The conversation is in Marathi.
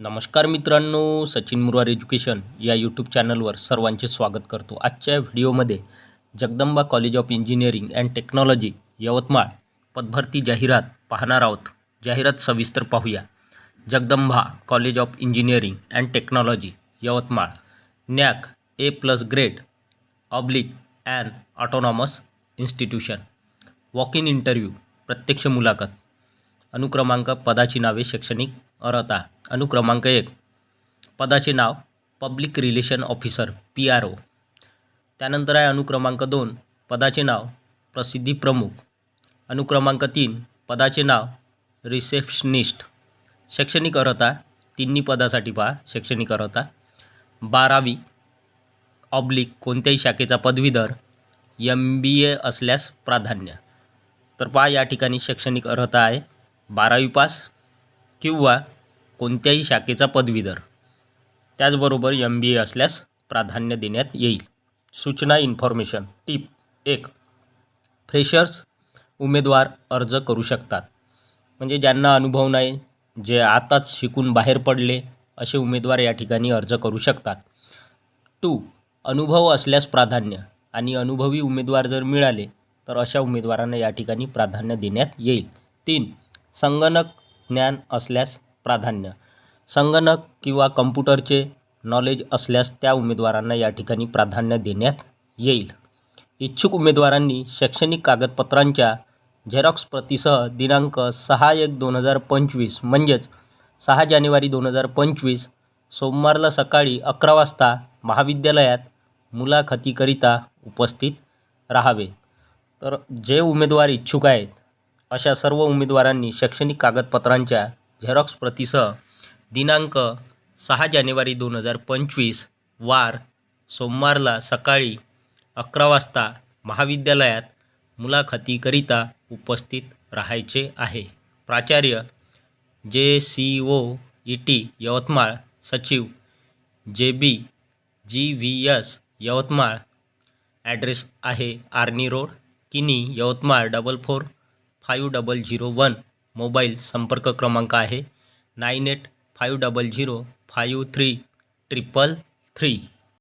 नमस्कार मित्रांनो सचिन मुरवार एज्युकेशन या यूट्यूब चॅनलवर सर्वांचे स्वागत करतो. आजच्या व्हिडिओमध्ये Jagdamba college of engineering and technology Yavatmal पदभरती जाहिरात पाहणार आहोत. जाहिरात सविस्तर पाहूया. Jagdamba college of engineering and technology Yavatmal. NAAC A plus grade oblique and autonomous institution. Walk in interview प्रत्यक्ष मुलाखत. अनुक्रमांक पदाची नावे शैक्षणिक अर्हता. अनुक्रमांक एक. पदाचे नाव public relation officer P R O त्यानंतर आहे अनुक्रमांक दोन. पदाचे नाव प्रसिद्धी प्रमुख. अनुक्रमांक तीन. पदाचे नाव रिसेप्शनिस्ट शैक्षणिक अर्हता तिन्ही पदासाठी पहा शैक्षणिक अर्हता बारावी ऑब्लिक कोणत्याही शाखेचा पदवीधर एम बी ए असल्यास प्राधान्य. तर पहा या ठिकाणी शैक्षणिक अर्हता आहे. बारावी पास किंवा कोणत्याही शाखेचा पदवीधर. त्याचबरोबर एम बी ए असल्यास प्राधान्य देण्यात येईल. सूचना इन्फॉर्मेशन टीप एक. फ्रेशर्स उमेदवार अर्ज करू शकतात. म्हणजे ज्यांना अनुभव नाही जे आताच शिकून बाहेर पडले असे उमेदवार या ठिकाणी अर्ज करू शकतात. टू. अनुभव असल्यास प्राधान्य. आणि अनुभवी उमेदवार जर मिळाले तर अशा उमेदवारांना या ठिकाणी प्राधान्य देण्यात येईल. तीन. संगणक ज्ञान असल्यास प्राधान्य. संगणक किंवा कम्प्युटरचे नॉलेज असल्यास त्या उमेदवारांना या ठिकाणी प्राधान्य देण्यात येईल. इच्छुक उमेदवारांनी शैक्षणिक कागदपत्रांच्या झेरॉक्स प्रतीसह दिनांक सहा एक दोन हजार पंचवीस म्हणजेच सहा जानेवारी दोन हजार पंचवीस सोमवारला सकाळी अकरा वाजता महाविद्यालयात मुलाखतीकरिता उपस्थित राहावे. तर जे उमेदवार इच्छुक आहेत अशा सर्व उमेदवारांनी शैक्षणिक कागदपत्रांच्या झेरॉक्स प्रतीसह दिनांक सहा जानेवारी दोन हजार पंचवीस वार सोमवारला सकाळी अकरा वाजता महाविद्यालयात मुलाखतीकरिता उपस्थित राहायचे आहे. प्राचार्य J C O E T Yavatmal सचिव J B G V S Yavatmal address आहे Arni road Kini Yavatmal double four five double zero one. Mobile संपर्क क्रमांक आहे nine eight five double zero five three triple three.